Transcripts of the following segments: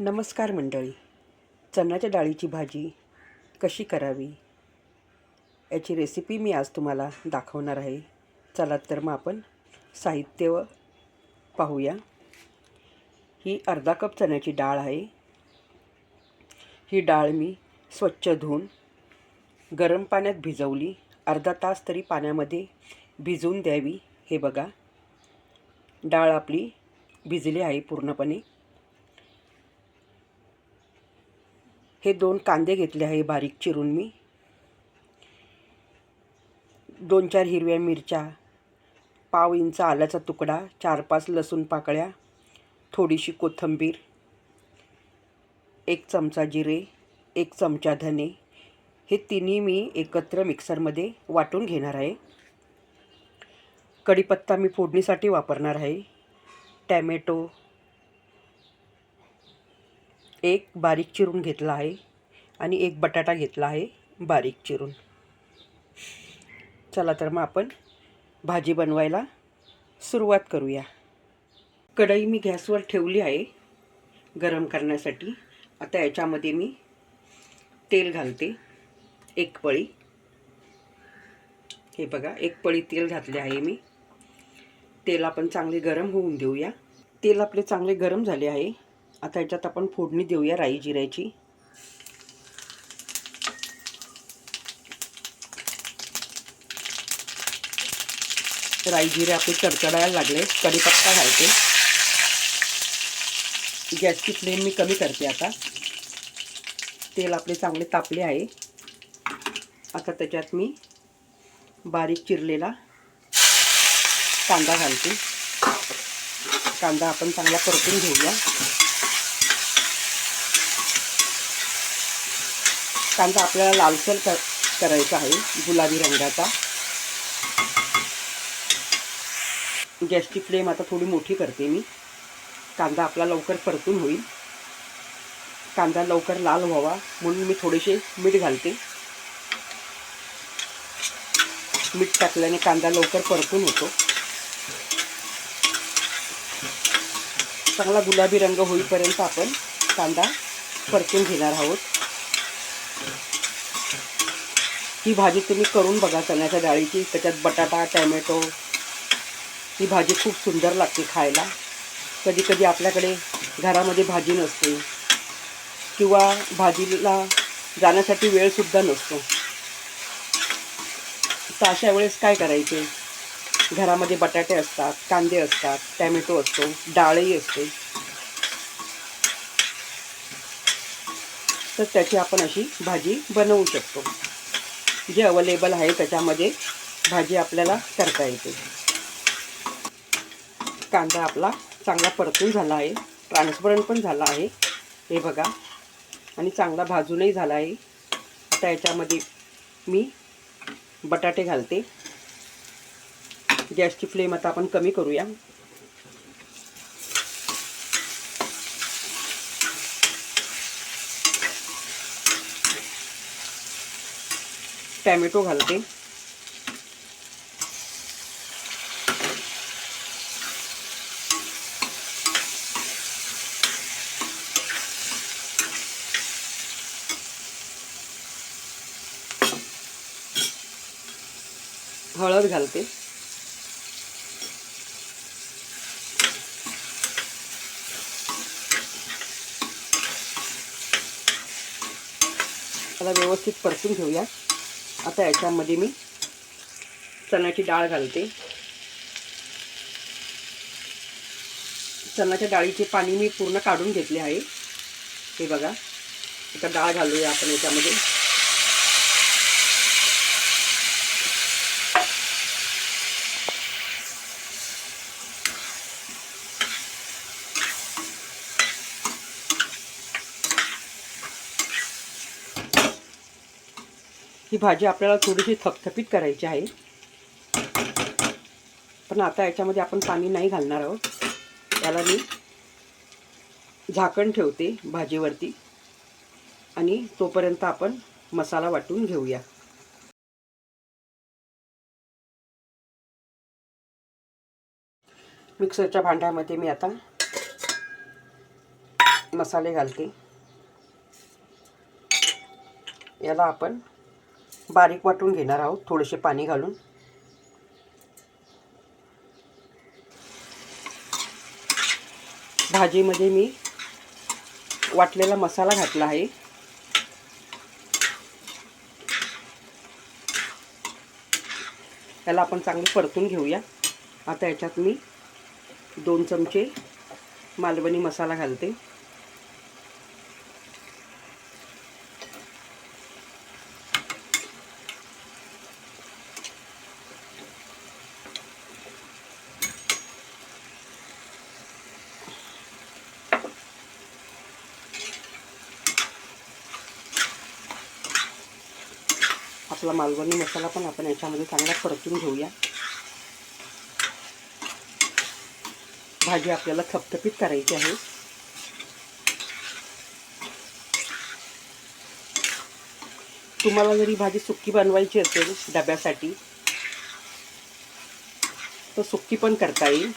नमस्कार मंडळी. चण्याच्या डाळीची भाजी कशी करावी? याची रेसिपी मी आज तुम्हाला दाखवणार आहे. चला तर मग आपण साहित्य पाहूया. ही अर्धा कप चण्याची डाळ आहे. ही डाळ मी स्वच्छ धुवून गरम पाण्यात भिजवली. अर्धा तास तरी पाण्यामध्ये भिजवून द्यावी. हे बघा. डाळ आपली भिजली आहे पूर्णपणे. हे दोन कांदे घेतले आहे बारीक चिरून मी. दोन चार हिरव्या मिरच्या पाव इंच आल्याचा तुकडा चार पाच लसूण पाकळ्या थोडीशी कोथिंबीर एक चमचा जिरे एक चमचा धने हे तिन्ही मी एकत्र मिक्सरमध्ये वाटून घेणार आहे. कढीपत्ता मी फोडणीसाठी वापरणार आहे. टॅमॅटो एक बारीक चिरून घेतला आहे आणि एक बटाटा घेतला आहे बारीक चिरून. चला तर मग आपण भाजी बनवायला सुरुवात करूया. कढई मी गॅसवर ठेवली आहे गरम करण्यासाठी. आता याच्यामध्ये मी तेल घालते एक पळी. हे बघा एक पळी तेल घातले आहे मी. तेल आपण चांगले गरम होऊन देऊया. तेल आपले चांगले गरम झाले आहे. आता याच्यात आपण फोडणी देऊया राई जिऱ्याची. राई जिरे आपले तडतडायला लागले कढीपत्ता घालते. गॅसची फ्लेम मी कमी करते आता. तेल आपले चांगले तापले आहे. आता त्याच्यात मी बारीक चिरलेला कांदा घालते. कांदा आपण चांगला परतून घेऊया. कांदा आपल्याला लालसर कर करायचा आहे गुलाबी रंगाचा. गॅसची फ्लेम आता थोडी मोठी करते मी. कांदा आपला लवकर परतून होईल. कांदा लवकर लाल व्हावा म्हणून मी थोडेसे मीठ घालते. मीठ टाकल्याने कांदा लवकर परतून होतो. चांगला गुलाबी रंग होईपर्यंत आपण कांदा परतून घेणार आहोत. ही भाजी तुम्ही करून बघा चण्याच्या डाळीची त्याच्यात बटाटा टॅमॅटो. ही भाजी खूप सुंदर लागते खायला. कधी कधी आपल्याकडे घरामध्ये भाजी नसते किंवा भाजीला जाण्यासाठी वेळसुद्धा नसतो. तर अशा वेळेस काय करायचे? घरामध्ये बटाटे असतात कांदे असतात टॅमॅटो असतो डाळही असते. तर त्याची आपण अशी भाजी बनवू शकतो. जे अवेलेबल आहे त्याच्यामध्ये भाजी आपल्याला करता येते. कांदा आपला चांगला परतून झाला आहे. ट्रान्सपरंट पण झाला आहे. हे बघा. आणि चांगला भाजूनही झाला आहे. आता याच्यामध्ये मी बटाटे घालते. गॅसची फ्लेम आता आपण कमी करूया. टॅमॅटो घालते हळद घालते। व्यवस्थित परतून घेऊया आता याच्यामध्ये मी चण्याची डाळ घालते. चण्याच्या डाळीचे पाणी मी पूर्ण काढून घेतले आहे. हे बघा आता डाळ घालूया आपण याच्यामध्ये. ही भाजी आपल्याला थोडीशी थपथपीत करायची आहे. पण आता याच्यामध्ये आपण पाणी नाही घालणार आहोत. त्याला मी झाकण ठेवते भाजीवरती. आणि तोपर्यंत आपण मसाला वाटून घेऊया. मिक्सरच्या भांड्यामध्ये मी आता मसाले घालते. याला आपण बारीक वाटून घेणार आहोत थोडेसे पाणी घालून. भाजीमध्ये मी वाटलेला मसाला घातला आहे. त्याला आपण चांगलं परतून घेऊया. आता याच्यात मी दोन चमचे मालवणी मसाला घालते. आपला मालवणी मसाला पण आपण याच्यामध्ये चांगला परतून घेऊया. भाजी आपल्याला थपथपीत करायची आहे. तुम्हाला जरी भाजी सुक्की बनवायची असेल डब्यासाठी तर सुक्की पण करता येईल.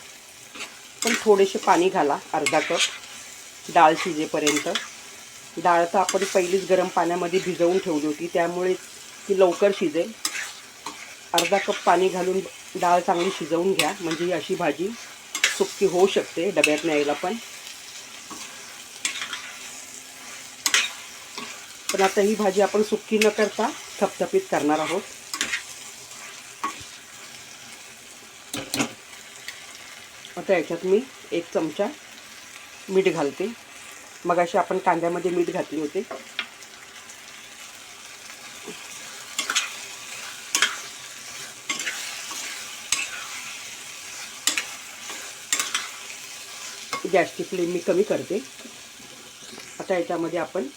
पण थोडेसे पाणी घाला अर्धा कप डाळ शिजेपर्यंत. डाळ तर आपण पहिलीच गरम पाण्यामध्ये भिजवून ठेवली होती त्यामुळे ती लवकर शिजेल अर्धा कप पाणी घालून डाळ चांगली शिजवून घ्या. म्हणजे ही अशी भाजी सुक्की होऊ शकते डब्यात न्यायला पण. पण आता ही भाजी आपण सुक्की न करता थपथपीत करणार आहोत. आता याच्यात मी एक चमचा मीठ घालते. मग अशी आपण कांद्यामध्ये मीठ घातले होते. गॅसची फ्लेम मी कमी करते. आता याच्यामध्ये आपण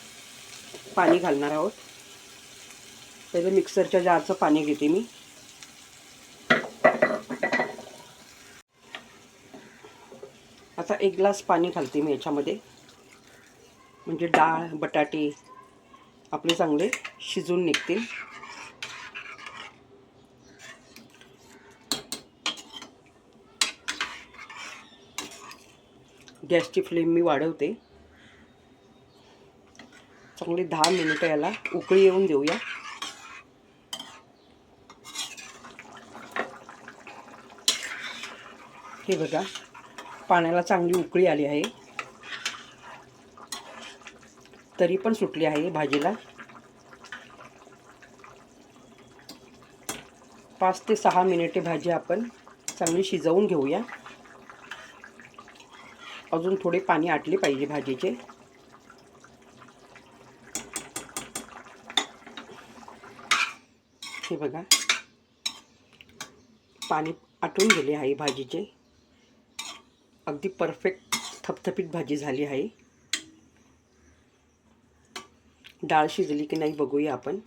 पाणी घालणार आहोत. पहिलं मिक्सरच्या जारचं पाणी घेते मी. आता एक ग्लास पाणी घालते मी याच्यामध्ये. म्हणजे डाळ बटाटे आपले चांगले शिजून निघतील. गॅसची फ्लेम मी वाढवते. चांगली दहा मिनिटं याला उकळी येऊन देऊया. हे बघा पाण्याला चांगली उकळी आली आहे. तरी पण सुटली आहे भाजीला. पाच ते सहा मिनिटे भाजी आपण चांगली शिजवून घेऊया. अजून थोडे पाणी आटले पाहिजे भाजीचे. हे बघा. पाणी आटून गेले आहे भाजीचे. अगदी परफेक्ट थपथपीत भाजी झाली आहे. डाळ शिजली की नाही बघूया आपण.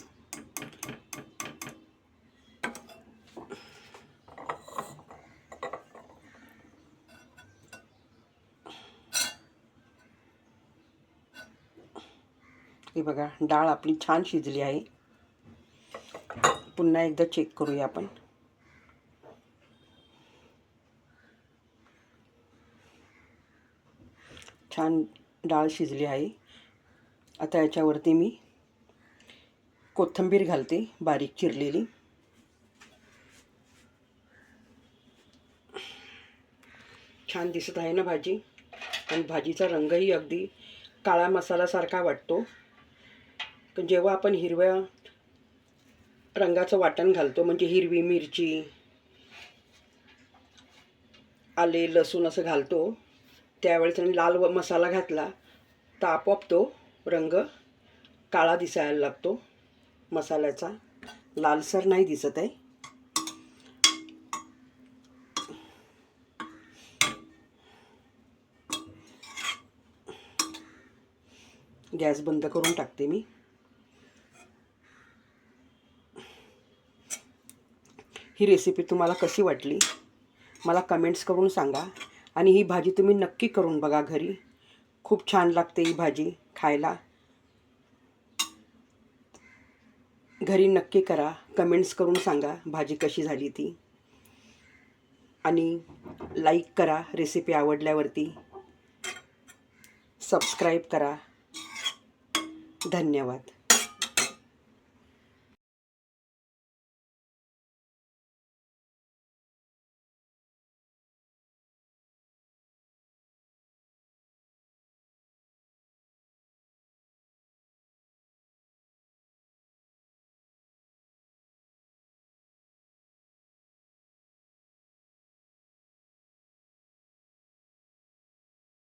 हे बघा डाळ आपली छान शिजली आहे. पुन्हा एकदा चेक करूया आपण. छान डाळ शिजली आहे. आता याच्यावरती मी कोथिंबीर घालते बारीक चिरलेली. छान दिसत आहे ना भाजी? आणि भाजीचा रंगही अगदी काळा मसालासारखा वाटतो. पण जेव्हा आपण हिरव्या रंगाचं वाटण घालतो म्हणजे हिरवी मिरची आले लसूण असं घालतो त्यावेळेस आणि लाल व मसाला घातला तर आपोआप तो रंग काळा दिसायला लागतो. मसाल्याचा लालसर नाही दिसत आहे. गॅस बंद करून टाकते मी. ही रेसिपी तुम्हाला कशी वाटली? मला कमेंट्स करून सांगा. आणि ही भाजी तुम्ही नक्की करून बघा घरी. खूप छान लागते ही भाजी खायला. घरी नक्की करा. कमेंट्स करून सांगा भाजी कशी झाली ती. आणि लाईक करा रेसिपी आवडल्यावरती. सबस्क्राईब करा. धन्यवाद.